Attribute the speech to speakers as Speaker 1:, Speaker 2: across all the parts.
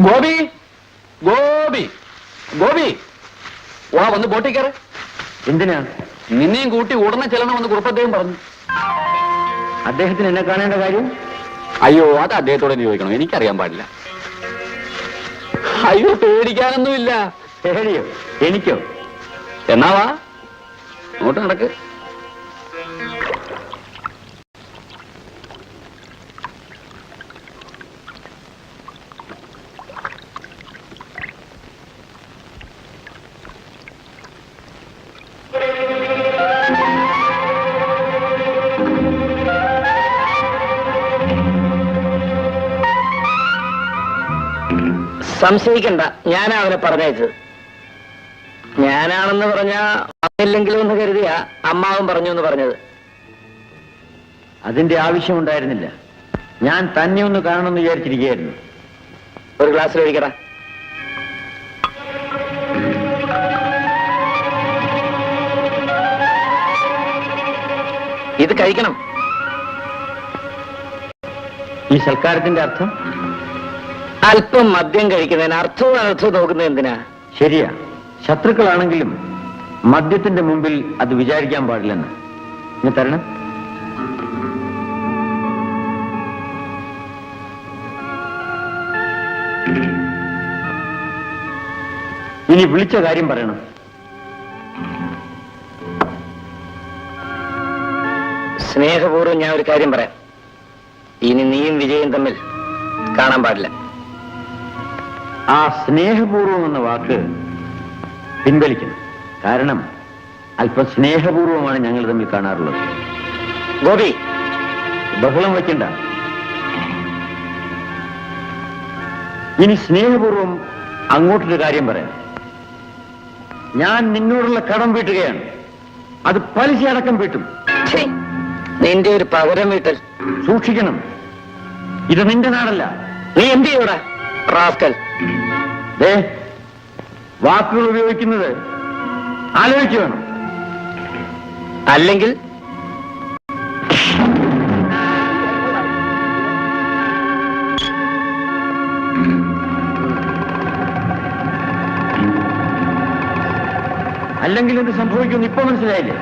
Speaker 1: ഗോപി? ഗോപി? ഗോപി? വാ വന്ന് ബോട്ടിൽ കയറ്.
Speaker 2: എന്തിനാ?
Speaker 1: നിന്നെയും കൂട്ടി ഉടനെ ചെല്ലണമെന്ന് കുറുപ്പദ്ദേഹം പറഞ്ഞു.
Speaker 2: അദ്ദേഹത്തിന് എന്നെ കാണേണ്ട കാര്യം?
Speaker 1: അയ്യോ അത് അദ്ദേഹത്തോട് ചോദിക്കണം. എനിക്കറിയാൻ പാടില്ല. അയ്യോ പേടിക്കാനൊന്നുമില്ല.
Speaker 2: പേടിയോ? എനിക്കോ?
Speaker 1: എന്നാവാ അങ്ങോട്ട് നടക്ക്.
Speaker 3: സംശയിക്കണ്ട. ഞാനാ അവനെ പറഞ്ഞയച്ചത്. ഞാനാണെന്ന് പറഞ്ഞ വന്നില്ലെങ്കിലും എന്ന് കരുതിയ അമ്മാവും പറഞ്ഞു എന്ന് പറഞ്ഞത്.
Speaker 2: അതിന്റെ ആവശ്യമുണ്ടായിരുന്നില്ല. ഞാൻ തന്നെ ഒന്ന് കാണണമെന്ന് വിചാരിച്ചിരിക്കുകയായിരുന്നു.
Speaker 3: ഒരു ഗ്ലാസ്സിൽ ഒഴിക്കടാ. ഇത് കഴിക്കണം.
Speaker 2: ഈ സൽക്കാരത്തിന്റെ അർത്ഥം?
Speaker 3: അല്പം മദ്യം കഴിക്കുന്നതിന് അർത്ഥവും അനർത്ഥവും നോക്കുന്നത് എന്തിനാ?
Speaker 2: ശരിയാ. ശത്രുക്കളാണെങ്കിലും മദ്യത്തിന്റെ മുമ്പിൽ അത് വിചാരിക്കാൻ പാടില്ലെന്ന്. ഇനി തരണം. ഇനി വിളിച്ച കാര്യം പറയണം.
Speaker 3: സ്നേഹപൂർവം ഞാൻ ഒരു കാര്യം പറയാം. ഇനി നീയും വിജയും തമ്മിൽ കാണാൻ പാടില്ല.
Speaker 2: ആ സ്നേഹപൂർവം എന്ന വാക്ക് പിൻവലിക്കണം. കാരണം അല്പം സ്നേഹപൂർവമാണ് ഞങ്ങൾ തമ്മിൽ കാണാറുള്ളത്.
Speaker 3: ഗോപി
Speaker 2: ബഹളം വയ്ക്കണ്ട. ഇനി സ്നേഹപൂർവം അങ്ങോട്ടൊരു കാര്യം പറയാം. ഞാൻ നിന്നോടുള്ള കടം വീട്ടുകയാണ്. അത് പലിശ അടക്കം വീട്ടും.
Speaker 3: നിന്റെ ഒരു പകരം വീട്ടൽ.
Speaker 2: സൂക്ഷിക്കണം. ഇത് നിന്റെ നാടല്ല.
Speaker 3: നീ എന്ത് ചെയ്യൂടാ റാസ്കൽ.
Speaker 2: ദേ വാക്കുകൾ ഉപയോഗിക്കുന്നത് ആലോചിച്ചു വേണം
Speaker 3: അല്ലെങ്കിൽ
Speaker 2: അല്ലെങ്കിൽ എന്ത് സംഭവിക്കുമെന്ന് ഇപ്പൊ മനസ്സിലായില്ലേ?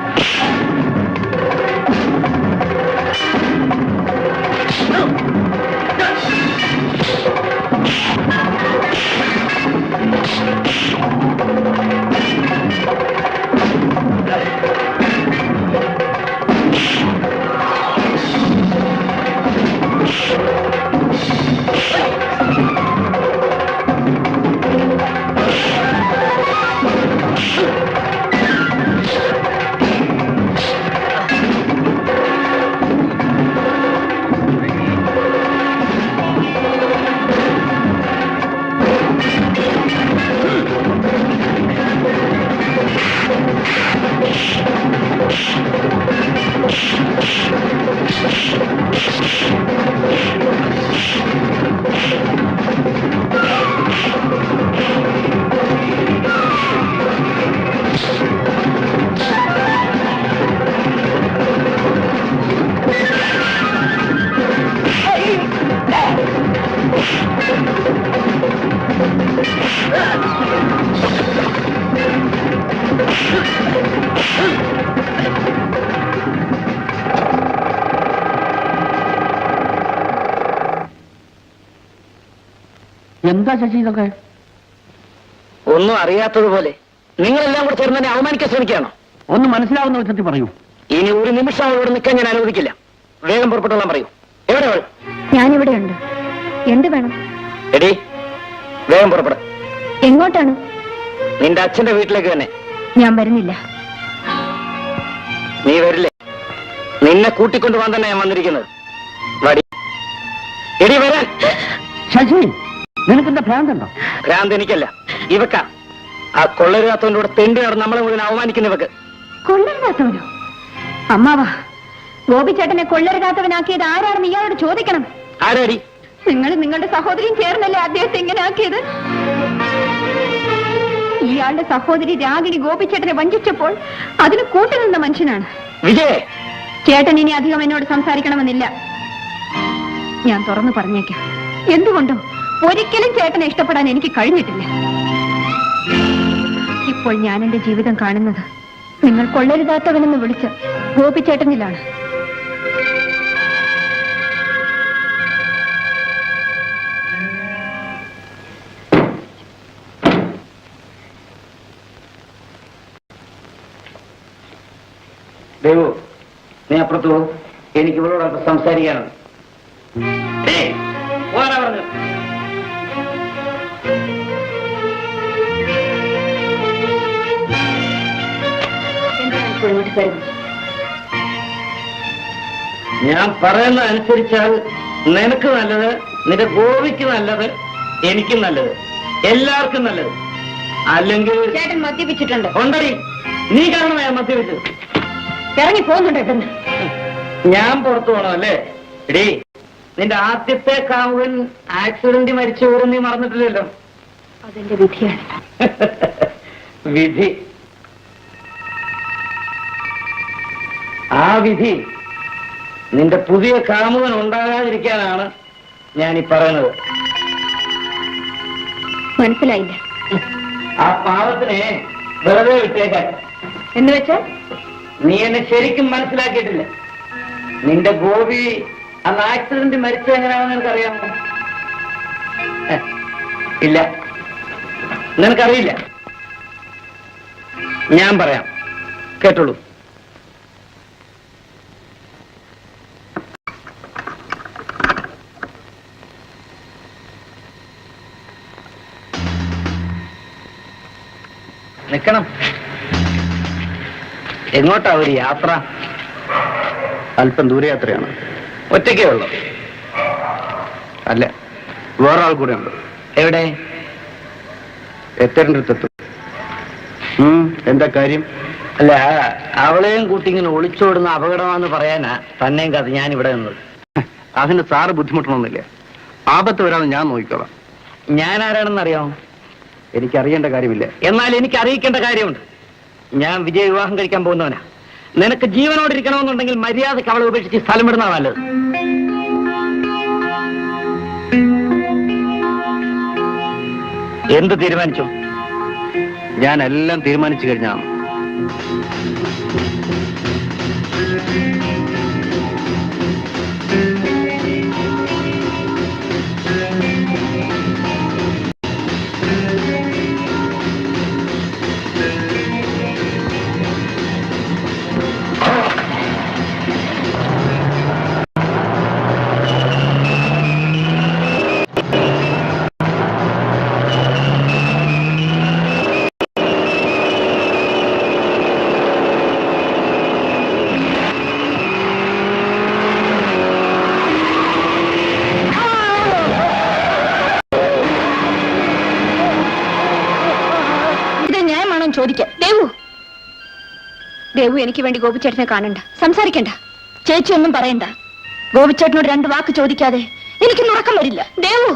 Speaker 1: എന്താ ശശി ഇതൊക്കെ?
Speaker 3: ഒന്നും അറിയാത്തതുപോലെ നിങ്ങളെല്ലാം കൂടെ ചേർന്ന് എന്നെ അവമാനിക്കാൻ ശ്രമിക്കുകയാണോ?
Speaker 1: ഒന്ന് മനസ്സിലാവുന്ന വിധത്തിൽ പറയൂ.
Speaker 3: ഇനി ഒരു നിമിഷം അവളോട് നിൽക്കാൻ ഞാൻ അനുവദിക്കില്ല. വേഗം പുറപ്പെട്ടോളാൻ പറയൂ. എവിടെ അവൾ?
Speaker 4: ഞാനിവിടെയുണ്ട്. എന്ത് വേണം?
Speaker 3: എടി വേഗം പുറപ്പെട.
Speaker 4: എങ്ങോട്ടാണ്?
Speaker 3: നിന്റെ അച്ഛന്റെ വീട്ടിലേക്ക് തന്നെ.
Speaker 4: ഞാൻ വരുന്നില്ല.
Speaker 3: നീ വരില്ലേ? നിന്നെ കൂട്ടിക്കൊണ്ടുപോകാൻ തന്നെ ഞാൻ വന്നിരിക്കുന്നത്.
Speaker 1: നിനക്കെന്താ ഭ്രാന്തുണ്ടോ
Speaker 3: ഭ്രാന്ത് എനിക്കല്ല. ഇവക്ക. ആ കൊള്ളരുതാത്തവന്റെ കൂടെ തെണ്ടി നടന്ന് നമ്മളെ മുഴുവൻ അവമാനിക്കുന്ന ഇവക്ക്
Speaker 4: കൊള്ളരുതാത്തവനോ? അമ്മാവാ ഗോപിച്ചേട്ടനെ കൊള്ളരുതാത്തവനാക്കിയത് ആരാണെന്ന് ഇയാളോട് ചോദിക്കണം.
Speaker 3: ആരാടി?
Speaker 4: നിങ്ങൾ നിങ്ങളുടെ സഹോദരിയും ചേർന്നല്ലേ അദ്ദേഹത്തെ ഇങ്ങനെ ആക്കിയത്? ഇയാളുടെ സഹോദരി രാഗിണി ഗോപിച്ചേട്ടനെ വഞ്ചിച്ചപ്പോൾ അതിന് കൂട്ടുനിന്ന മനുഷ്യനാണ്.
Speaker 3: വിജയ്!
Speaker 4: ചേട്ടൻ ഇനി അധികം എന്നോട് സംസാരിക്കണമെന്നില്ല. ഞാൻ തുറന്നു പറഞ്ഞേക്കാം. എന്തുകൊണ്ടോ ഒരിക്കലും ചേട്ടനെ ഇഷ്ടപ്പെടാൻ എനിക്ക് കഴിഞ്ഞിട്ടില്ല. ഇപ്പോൾ ഞാൻ എന്റെ ജീവിതം കാണുന്നത് നിങ്ങൾ കൊള്ളരുതാത്തവനെന്ന് വിളിച്ച് ഗോപിച്ചേട്ടനിലാണ്
Speaker 3: ദേവു നീ അപ്പുറത്തു എനിക്ക് ഇവളോട് അല്പം സംസാരിക്കാനുണ്ട് ഞാൻ പറയുന്ന അനുസരിച്ചാൽ നിനക്ക് നല്ലത് നിന്റെ ഗോപിക്ക് നല്ലത് എനിക്കും നല്ലത് എല്ലാവർക്കും നല്ലത്. അല്ലെങ്കിൽ
Speaker 4: ചേട്ടൻ മദ്യപിച്ചിട്ടുണ്ട്.
Speaker 3: ഉണ്ടടി. നീ കാരണം ഞാൻ മദ്യപിച്ചത്
Speaker 4: ഇറങ്ങി പോകുന്നുണ്ട്
Speaker 3: ഞാൻ പുറത്തു പോകണം അല്ലേ? എടീ നിന്റെ ആദ്യത്തെ കാവുകൻ ആക്സിഡന്റ് മരിച്ചു പോലും നീ മറന്നിട്ടില്ലല്ലോ.
Speaker 4: അതെന്റെ വിധിയാണ്.
Speaker 3: വിധി. ആ വിധി നിന്റെ പുതിയ കാമുകൻ ഉണ്ടാകാതിരിക്കാനാണ് ഞാൻ ഈ പറയുന്നത്.
Speaker 4: മനസ്സിലായില്ല.
Speaker 3: ആ പാവത്തിനെ വെറുതെ വിട്ടേക്കാൻ
Speaker 4: എന്ന് വെച്ചാൽ?
Speaker 3: നീ എന്നെ ശരിക്കും മനസ്സിലാക്കിയിട്ടില്ല. നിന്റെ ഗോപി അന്ന് ആക്സിഡന്റ് മരിച്ചത് എങ്ങനെയാണെന്ന് നിനക്കറിയാമോ? ഇല്ല. നിനക്കറിയില്ല. ഞാൻ പറയാം. കേട്ടോളൂ. നിക്കണം എങ്ങോട്ടാ ഒരു യാത്ര?
Speaker 1: അല്പം ദൂരയാത്രയാണ്.
Speaker 3: ഒറ്റയ്ക്കേ ഉള്ളു.
Speaker 1: അല്ല വേറൊരാൾ കൂടെ ഉണ്ട്
Speaker 3: എവിടെ?
Speaker 1: എത്തേണ്ടടുത്തെത്തും. എന്താ കാര്യം?
Speaker 3: അല്ല അവളെയും കൂട്ടി ഇങ്ങനെ ഒളിച്ചോടുന്ന അപകടമാണെന്ന് പറയാനാ തന്നെയും കഥ ഞാൻ ഇവിടെ നിന്നത്
Speaker 1: അതിന് സാറ് ബുദ്ധിമുട്ടണമെന്നില്ല? ആപത്ത് വരാതെ ഞാൻ നോക്കിക്കോളാം.
Speaker 3: ഞാൻ ആരാണെന്ന് അറിയാമോ
Speaker 1: എനിക്കറിയേണ്ട കാര്യമില്ല.
Speaker 3: എന്നാൽ എനിക്ക് അറിയിക്കേണ്ട കാര്യമുണ്ട്. ഞാൻ വിജയ വിവാഹം കഴിക്കാൻ പോകുന്നവനാ. നിനക്ക് ജീവനോടിരിക്കണമെന്നുണ്ടെങ്കിൽ മര്യാദയ്ക്ക് അവളെ ഉപേക്ഷിച്ച് സ്ഥലം നല്ലത്. എന്ത് തീരുമാനിച്ചു?
Speaker 1: ഞാൻ എല്ലാം തീരുമാനിച്ചു കഴിഞ്ഞാണ്
Speaker 4: ദേവു. ദേവു എനിക്ക് വേണ്ടി ഗോപിച്ചേട്ടനെ കാണണ്ട. സംസാരിക്കണ്ട. ചേച്ചി ഒന്നും പറയണ്ട. ഗോപിച്ചേട്ടനോട് രണ്ട് വാക്ക് ചോദിക്കാതെ എനിക്ക് ഉറക്കം വരില്ല. ദേവു.